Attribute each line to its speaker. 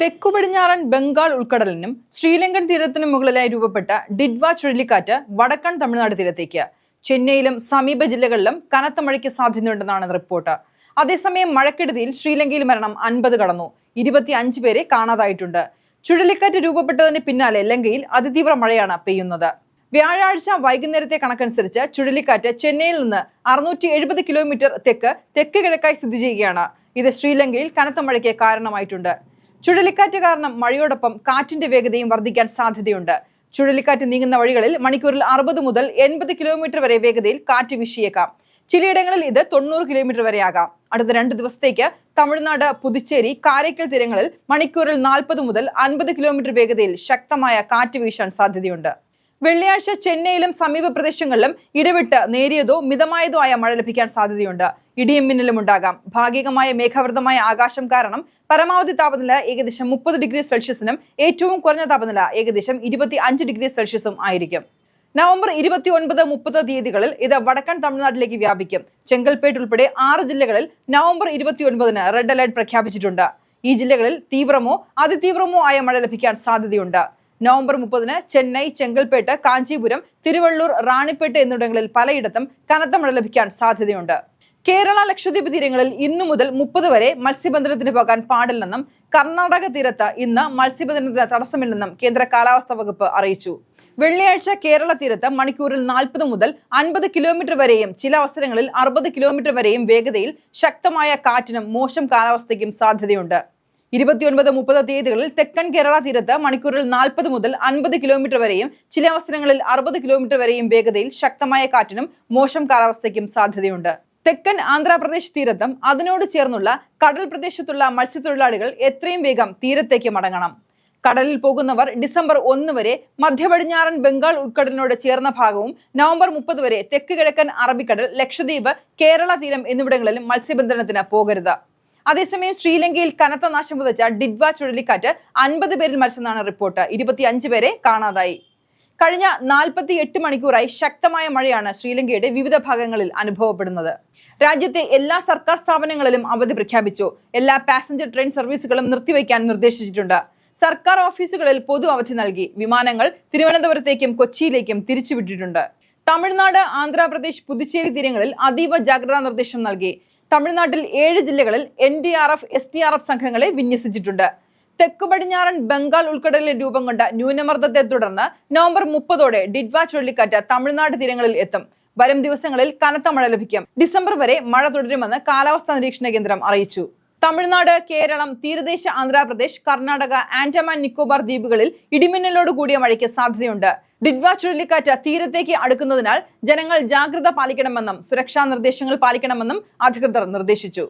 Speaker 1: തെക്കു പടിഞ്ഞാറൻ ബംഗാൾ ഉൾക്കടലിനും ശ്രീലങ്കൻ തീരത്തിനും മുകളിലായി രൂപപ്പെട്ട ഡിഡ്വ ചുഴലിക്കാറ്റ് വടക്കൻ തമിഴ്നാട് തീരത്തേക്ക്. ചെന്നൈയിലും സമീപ ജില്ലകളിലും കനത്ത മഴയ്ക്ക് സാധ്യതയുണ്ടെന്നാണ് റിപ്പോർട്ട്. അതേസമയം മഴക്കെടുതിയിൽ ശ്രീലങ്കയിൽ മരണം അൻപത് കടന്നു. ഇരുപത്തി അഞ്ച് പേരെ കാണാതായിട്ടുണ്ട്. ചുഴലിക്കാറ്റ് രൂപപ്പെട്ടതിന് പിന്നാലെ ലങ്കയിൽ അതിതീവ്ര മഴയാണ് പെയ്യുന്നത്. വ്യാഴാഴ്ച വൈകുന്നേരത്തെ കണക്കനുസരിച്ച് ചുഴലിക്കാറ്റ് ചെന്നൈയിൽ നിന്ന് അറുന്നൂറ്റി എഴുപത് കിലോമീറ്റർ തെക്ക് തെക്ക് കിഴക്കായി സ്ഥിതി ചെയ്യുകയാണ്. ഇത് ശ്രീലങ്കയിൽ കനത്ത മഴയ്ക്ക് കാരണമായിട്ടുണ്ട്. ചുഴലിക്കാറ്റ് കാരണം മഴയോടൊപ്പം കാറ്റിന്റെ വേഗതയും വർദ്ധിക്കാൻ സാധ്യതയുണ്ട്. ചുഴലിക്കാറ്റ് നീങ്ങുന്ന വഴികളിൽ മണിക്കൂറിൽ അറുപത് മുതൽ എൺപത് കിലോമീറ്റർ വരെ വേഗതയിൽ കാറ്റ് വീശിയേക്കാം. ചിലയിടങ്ങളിൽ ഇത് തൊണ്ണൂറ് കിലോമീറ്റർ വരെയാകാം. അടുത്ത രണ്ട് ദിവസത്തേക്ക് തമിഴ്നാട് പുതുച്ചേരി കാരയ്ക്കൽ തീരങ്ങളിൽ മണിക്കൂറിൽ നാൽപ്പത് മുതൽ അൻപത് കിലോമീറ്റർ വേഗതയിൽ ശക്തമായ കാറ്റ് വീശാൻ സാധ്യതയുണ്ട്. വെള്ളിയാഴ്ച ചെന്നൈയിലും സമീപ പ്രദേശങ്ങളിലും ഇടവിട്ട് നേരിയതോ മിതമായതോ ആയ മഴ ലഭിക്കാൻ സാധ്യതയുണ്ട്. ഇടിയും മിന്നലും ഉണ്ടാകാം. ഭാഗികമായ മേഘാവൃതമായ ആകാശം കാരണം പരമാവധി താപനില ഏകദേശം മുപ്പത് ഡിഗ്രി സെൽഷ്യസിനും ഏറ്റവും കുറഞ്ഞ താപനില ഏകദേശം ഇരുപത്തി അഞ്ച് ഡിഗ്രി സെൽഷ്യസും ആയിരിക്കും. നവംബർ ഇരുപത്തി ഒൻപത് മുപ്പത് തീയതികളിൽ ഇത് വടക്കൻ തമിഴ്നാട്ടിലേക്ക് വ്യാപിക്കും. ചെങ്കൽപ്പേട്ട് ഉൾപ്പെടെ ആറ് ജില്ലകളിൽ നവംബർ ഇരുപത്തി ഒൻപതിന് റെഡ് അലർട്ട് പ്രഖ്യാപിച്ചിട്ടുണ്ട്. ഈ ജില്ലകളിൽ തീവ്രമോ അതിതീവ്രമോ ആയ മഴ ലഭിക്കാൻ സാധ്യതയുണ്ട്. നവംബർ മുപ്പതിന് ചെന്നൈ ചെങ്കൽപ്പേട്ട് കാഞ്ചീപുരം തിരുവള്ളൂർ റാണിപ്പേട്ട് എന്നിവിടങ്ങളിൽ പലയിടത്തും കനത്ത മഴ ലഭിക്കാൻ സാധ്യതയുണ്ട്. കേരള ലക്ഷദ്വീപ് തീരങ്ങളിൽ ഇന്നു മുതൽ മുപ്പത് വരെ മത്സ്യബന്ധനത്തിന് പോകാൻ പാടില്ലെന്നും കർണാടക തീരത്ത് ഇന്ന് മത്സ്യബന്ധനത്തിന് തടസ്സമില്ലെന്നും കേന്ദ്ര കാലാവസ്ഥാ വകുപ്പ് അറിയിച്ചു. വെള്ളിയാഴ്ച കേരള തീരത്ത് മണിക്കൂറിൽ നാൽപ്പത് മുതൽ അൻപത് കിലോമീറ്റർ വരെയും ചില അവസരങ്ങളിൽ അറുപത് കിലോമീറ്റർ വരെയും വേഗതയിൽ ശക്തമായ കാറ്റിനും മോശം കാലാവസ്ഥയ്ക്കും സാധ്യതയുണ്ട്. ഇരുപത്തിയൊൻപത് മുപ്പത് തീയതികളിൽ തെക്കൻ കേരള തീരത്ത് മണിക്കൂറിൽ നാൽപ്പത് മുതൽ അൻപത് കിലോമീറ്റർ വരെയും ചില അവസരങ്ങളിൽ അറുപത് കിലോമീറ്റർ വരെയും വേഗതയിൽ ശക്തമായ കാറ്റിനും മോശം കാലാവസ്ഥയ്ക്കും സാധ്യതയുണ്ട്. തെക്കൻ ആന്ധ്രാപ്രദേശ് തീരത്തും അതിനോട് ചേർന്നുള്ള കടൽ പ്രദേശത്തുള്ള മത്സ്യത്തൊഴിലാളികൾ എത്രയും വേഗം തീരത്തേക്ക് മടങ്ങണം. കടലിൽ പോകുന്നവർ ഡിസംബർ ഒന്ന് വരെ മധ്യപടിഞ്ഞാറൻ ബംഗാൾ ഉൾക്കടലിനോട് ചേർന്ന ഭാഗവും നവംബർ മുപ്പത് വരെ തെക്ക് കിഴക്കൻ അറബിക്കടൽ ലക്ഷദ്വീപ് കേരള തീരം എന്നിവിടങ്ങളിലും മത്സ്യബന്ധനത്തിന് പോകരുത്. അതേസമയം ശ്രീലങ്കയിൽ കനത്ത നാശം വിതച്ച ഡിഡ്വ ചുഴലിക്കാറ്റ് അൻപത് പേരിൽ മരിച്ചെന്നാണ് റിപ്പോർട്ട്. ഇരുപത്തിയഞ്ച് പേരെ കാണാതായി. കഴിഞ്ഞ നാൽപ്പത്തി എട്ട് മണിക്കൂറായി ശക്തമായ മഴയാണ് ശ്രീലങ്കയുടെ വിവിധ ഭാഗങ്ങളിൽ അനുഭവപ്പെടുന്നത്. രാജ്യത്തെ എല്ലാ സർക്കാർ സ്ഥാപനങ്ങളിലും അവധി പ്രഖ്യാപിച്ചു. എല്ലാ പാസഞ്ചർ ട്രെയിൻ സർവീസുകളും നിർത്തിവെക്കാൻ നിർദ്ദേശിച്ചിട്ടുണ്ട്. സർക്കാർ ഓഫീസുകളിൽ പൊതു അവധി നൽകി. വിമാനങ്ങൾ തിരുവനന്തപുരത്തേക്കും കൊച്ചിയിലേക്കും തിരിച്ചുവിട്ടിട്ടുണ്ട്. തമിഴ്നാട് ആന്ധ്രാപ്രദേശ് പുതുച്ചേരി തീരങ്ങളിൽ അതീവ ജാഗ്രതാ നിർദ്ദേശം നൽകി. തമിഴ്നാട്ടിൽ ഏഴ് ജില്ലകളിൽ N D R F S D R F സംഘങ്ങളെ വിന്യസിച്ചിട്ടുണ്ട്. തെക്കു പടിഞ്ഞാറൻ ബംഗാൾ ഉൾക്കടലിൽ രൂപം കൊണ്ട ന്യൂനമർദ്ദത്തെ തുടർന്ന് നവംബർ മുപ്പതോടെ ഡിഡ്വ ചുഴലിക്കാറ്റ് തമിഴ്നാട് തീരങ്ങളിൽ എത്തും. വരും ദിവസങ്ങളിൽ കനത്ത മഴ ലഭിക്കും. ഡിസംബർ വരെ മഴ തുടരുമെന്ന് കാലാവസ്ഥാ നിരീക്ഷണ കേന്ദ്രം അറിയിച്ചു. തമിഴ്നാട് കേരളം തീരദേശ ആന്ധ്രാപ്രദേശ് കർണാടക ആൻഡമാൻ നിക്കോബാർ ദ്വീപുകളിൽ ഇടിമിന്നലോട് കൂടിയ മഴയ്ക്ക് സാധ്യതയുണ്ട്. ഡിഡ്വ ചുഴലിക്കാറ്റ് തീരത്തേക്ക് അടുക്കുന്നതിനാൽ ജനങ്ങൾ ജാഗ്രത പാലിക്കണമെന്നും സുരക്ഷാ നിർദ്ദേശങ്ങൾ പാലിക്കണമെന്നും അധികൃതർ നിർദ്ദേശിച്ചു